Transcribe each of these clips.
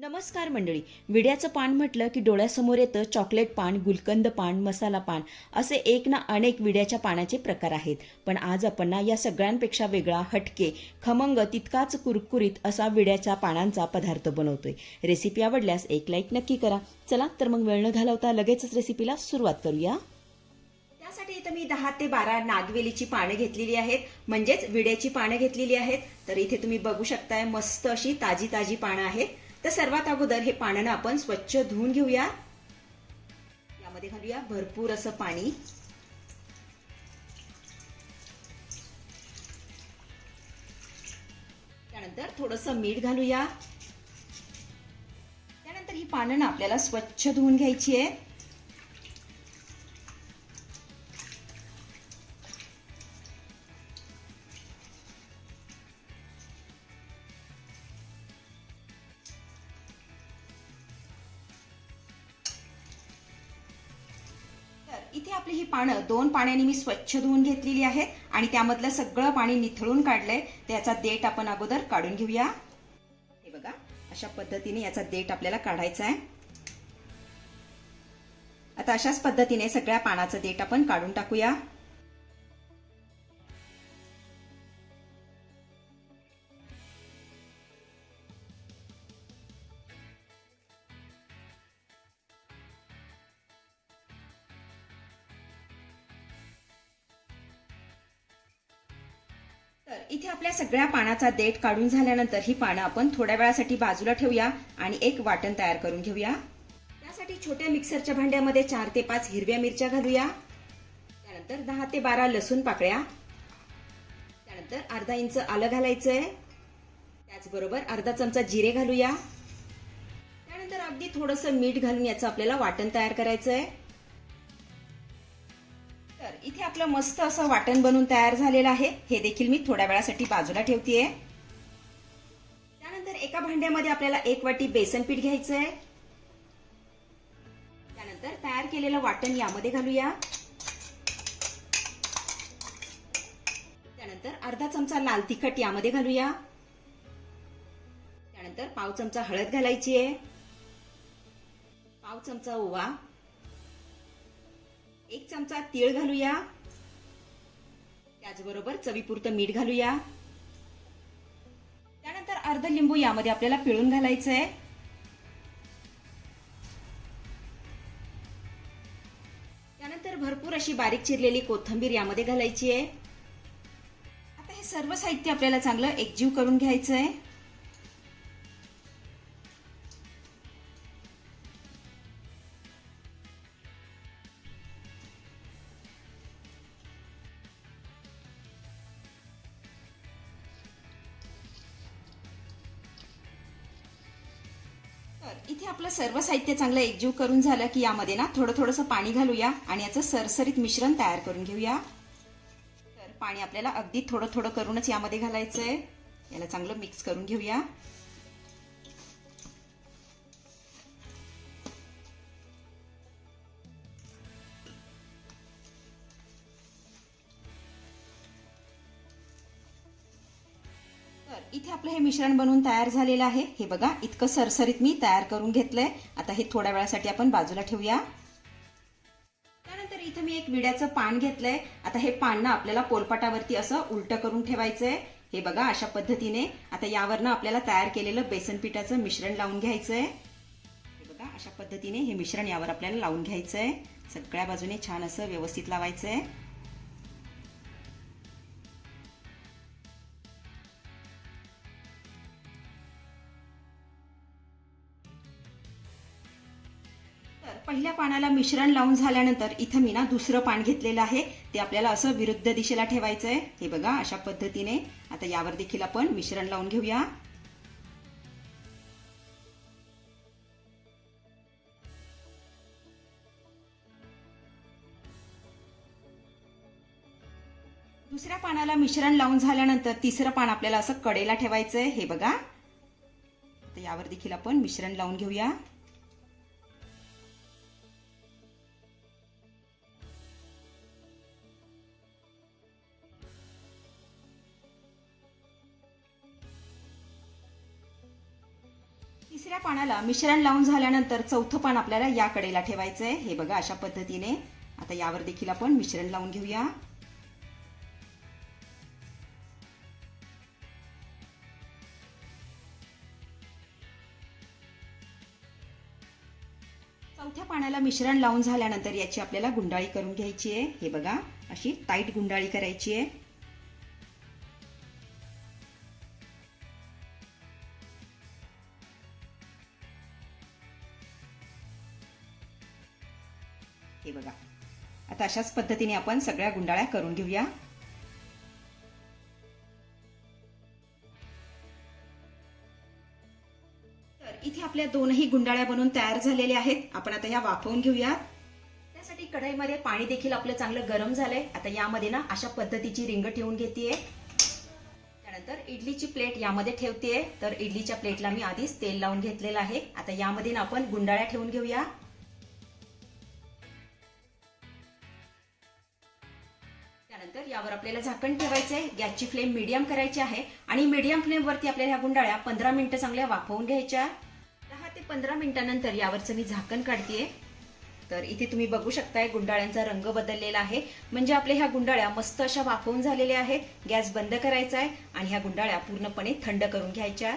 नमस्कार मंडळी. विड्याचं पान म्हटलं की डोळ्यासमोर येतं चॉकलेट पान गुलकंद पान मसाला पान असे एक ना अनेक विड्याच्या पानाचे प्रकार आहेत. पण आज आपण ना या सगळ्यांपेक्षा वेगळा हटके खमंग तितकाच कुरकुरीत असा विड्याच्या पानांचा पदार्थ बनवतोय. रेसिपी आवडल्यास एक लाईक नक्की करा. चला तर मग वेळ न घालवता लगेचच रेसिपीला सुरुवात करूया. त्यासाठी इथं मी दहा ते बारा नागवेलीची पानं घेतलेली आहेत. म्हणजेच विड्याची पानं घेतलेली आहेत. तर इथे तुम्ही बघू शकताय मस्त अशी ताजी ताजी पानं आहेत. तर सर्वात अगोदर हे पानं आपण स्वच्छ धुवून घेऊया. यामध्ये घालूया भरपूर असं पाणी. त्यानंतर थोडंसं मीठ घालूया. त्यानंतर ही पानं आपल्याला स्वच्छ धुवून घ्यायची आहे. इथे आपली ही पानं दोन पाण्याने मी स्वच्छ धुवून घेतलेली आहेत आणि त्यामधलं सगळं पाणी निथळून काढलंय. त्याचा देठ आपण अगोदर काढून घेऊया. हे बघा अशा पद्धतीने याचा देठ आपल्याला काढायचा आहे. आता अशाच पद्धतीने सगळ्या पानाचं देठ आपण काढून टाकूया. तर इथे आपल्या सगळ्या पानाचा देठ काढून झाल्यानंतर ही पानं आपण थोड्या वेळासाठी बाजूला ठेवूया आणि एक वाटण तयार करून घेऊया. त्यासाठी छोट्या मिक्सरच्या भांड्यामध्ये चार ते पाच हिरव्या मिरच्या घालूया. त्यानंतर दहा ते बारा लसूण पाकळ्या. त्यानंतर अर्धा इंच आलं घालायचंय. त्याचबरोबर अर्धा चमचा जिरे घालूया. त्यानंतर अगदी थोडंसं मीठ घालून याचं आपल्याला वाटण तयार करायचं आहे तर इथे आपलं मस्त असं वाटण बनून तयार झालेलं आहे. हे देखील मी थोड्या वेळासाठी बाजूला ठेवतेय. त्यानंतर एका भांड्यामध्ये आपल्याला एक वाटी बेसन पीठ घ्यायचं आहे त्यानंतर तयार केलेलं वाटण यामध्ये घालूया. त्यानंतर अर्धा चमचा लाल तिखट यामध्ये घालूया. त्यानंतर पाव चमचा हळद घालायची आहे पाव चमचा ओवा. एक चमचा तीळ घालूया. त्याचबरोबर चवीपुरतं मीठ घालूया. त्यानंतर अर्ध लिंबू यामध्ये आपल्याला पिळून घालायचं आहे त्यानंतर भरपूर अशी बारीक चिरलेली कोथिंबीर यामध्ये घालायची आहे आता हे सर्व साहित्य आपल्याला चांगलं एकजीव करून घ्यायचं आहे तर इथे आपलं सर्व साहित्य चांगलं एकजीव करून झालं की यामध्ये ना थोडं थोडंसं पाणी घालूया आणि याचं सरसरीत मिश्रण तयार करून घेऊया. तर पाणी आपल्याला अगदी थोडं थोडं करूनच यामध्ये घालायचं आहे याला चांगलं मिक्स करून घेऊया. इथे आपलं हे मिश्रण बनवून तयार झालेलं आहे. हे बघा इतकं सरसरीत मी तयार करून घेतलंय. आता हे थोड्या वेळासाठी आपण बाजूला ठेवूया. त्यानंतर इथे मी एक विड्याचं पान घेतलंय. आता हे पान ना आपल्याला पोलपाटावरती असं उलट करून ठेवायचंय. हे बघा अशा पद्धतीने. आता यावरनं आपल्याला तयार केलेलं बेसन पिठाचं मिश्रण लावून घ्यायचंय. हे बघा अशा पद्धतीने हे मिश्रण यावर आपल्याला लावून घ्यायचंय. सगळ्या बाजूने छान असं व्यवस्थित लावायचंय. पहिल्या पानाला मिश्रण लावून झाल्यानंतर इथं मी ना दुसरं पान घेतलेलं आहे. ते आपल्याला असं विरुद्ध दिशेला ठेवायचं आहे हे बघा अशा पद्धतीने. आता यावर देखील आपण मिश्रण लावून घेऊया. दुसऱ्या पानाला मिश्रण लावून झाल्यानंतर तिसरं पान आपल्याला असं कडेला ठेवायचंय. हे बघा. यावर देखील आपण मिश्रण लावून घेऊया. पानाला मिश्रण लावून झाल्यानंतर चौथं पान आपल्याला या कडेला ठेवायचं आहे हे बघा अशा पद्धतीने. आता यावर देखील आपण मिश्रण लावून घेऊया. चौथ्या पाण्याला मिश्रण लावून झाल्यानंतर याची आपल्याला गुंडाळी करून घ्यायची आहे. हे बघा अशी टाईट गुंडाळी करायची आहे. आता अशाच पद्धतीने आपण सगळ्या गुंडाळ्या करून घेऊया. तर इथे आपल्या दोनही गुंडाळ्या बनवून तयार झालेल्या आहेत. आपण आता ह्या वाफवून घेऊया. त्यासाठी कढईमध्ये पाणी देखील आपलं चांगलं गरम झालंय. आता यामध्ये ना अशा पद्धतीची रिंग ठेवून घेतेय. त्यानंतर इडलीची प्लेट यामध्ये ठेवतेय. तर इडलीच्या प्लेटला मी आधीच तेल लावून घेतलेलं आहे. आता यामध्ये ना आपण गुंडाळ्या ठेवून घेऊया. आपल्याला झाकण ठेवायचं आहे गॅसची फ्लेम मीडियम करायची आहे आणि मीडियम फ्लेमवरती आपल्याला ह्या गुंडाळ्या पंधरा मिनिटं चांगल्या वाफवून घ्यायच्या. दहा ते पंधरा मिनिटानंतर यावरचं मी झाकण काढतेय. तर इथे तुम्ही बघू शकताय गुंडाळ्यांचा रंग बदललेला आहे. म्हणजे आपल्या ह्या गुंडाळ्या मस्त अशा वाफवून झालेल्या आहेत. गॅस बंद करायचा आहे आणि ह्या गुंडाळ्या पूर्णपणे थंड करून घ्यायच्या.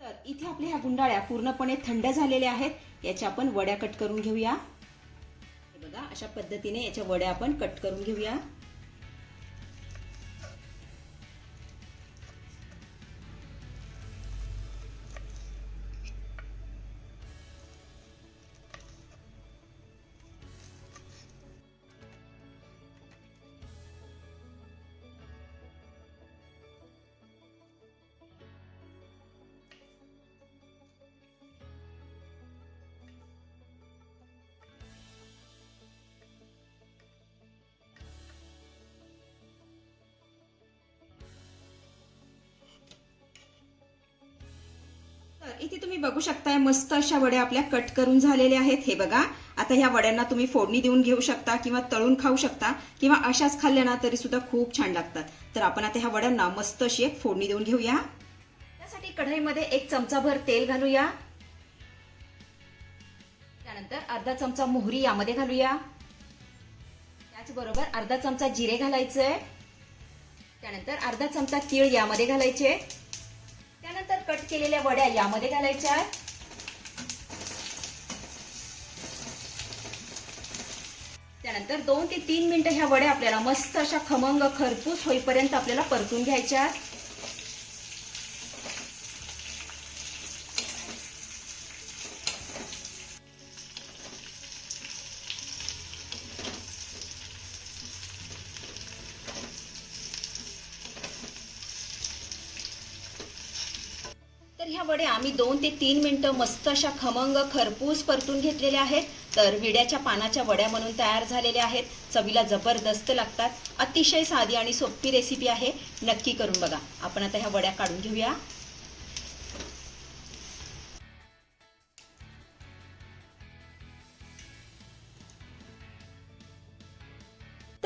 तर इथे आपल्या ह्या गुंडाळ्या पूर्णपणे थंड झालेल्या आहेत. याच्या आपण वड्या कट करून घेऊया. बघा अशा पद्धतीने याच्या वड्या आपण कट करून घेऊया. तर इथे तुम्ही बघू शकताय मस्त अशा वड्या आपल्या कट करून झालेल्या आहेत. हे बघा आता ह्या वड्यांना तुम्ही फोडणी देऊन घेऊ शकता किंवा तळून खाऊ शकता किंवा अशाच खाल्ल्या ना तरी सुद्धा खूप छान लागतात. तर आपण आता ह्या वड्यांना मस्त अशी एक फोडणी देऊन घेऊया. त्यासाठी कढईमध्ये एक चमचाभर तेल घालूया. त्यानंतर अर्धा चमचा मोहरी यामध्ये घालूया. त्याचबरोबर अर्धा चमचा जिरे घालायचंय त्यानंतर अर्धा चमचा तीळ यामध्ये घालायचे. कट केलेल्या वड्या यामध्ये घालायच्या आहेत त्यानंतर दोन ते तीन मिनिटं ह्या वड्या आपल्याला मस्त अशा खमंग खरपूस होईपर्यंत आपल्याला परतून घ्यायच्या आहेत. वड्या आम्ही दोन ते तीन मिनटं मस्त अशा खमंग खरपूस परतून घेतलेल्या आहेत. तर विड्याच्या पानाच्या वड्या म्हणून तयार झालेल्या आहेत. चवीला जबरदस्त लागतात. अतिशय साधी आणि सोपी रेसिपी आहे. नक्की करून बघा. आपण आता ह्या वड्या काढून घेऊया.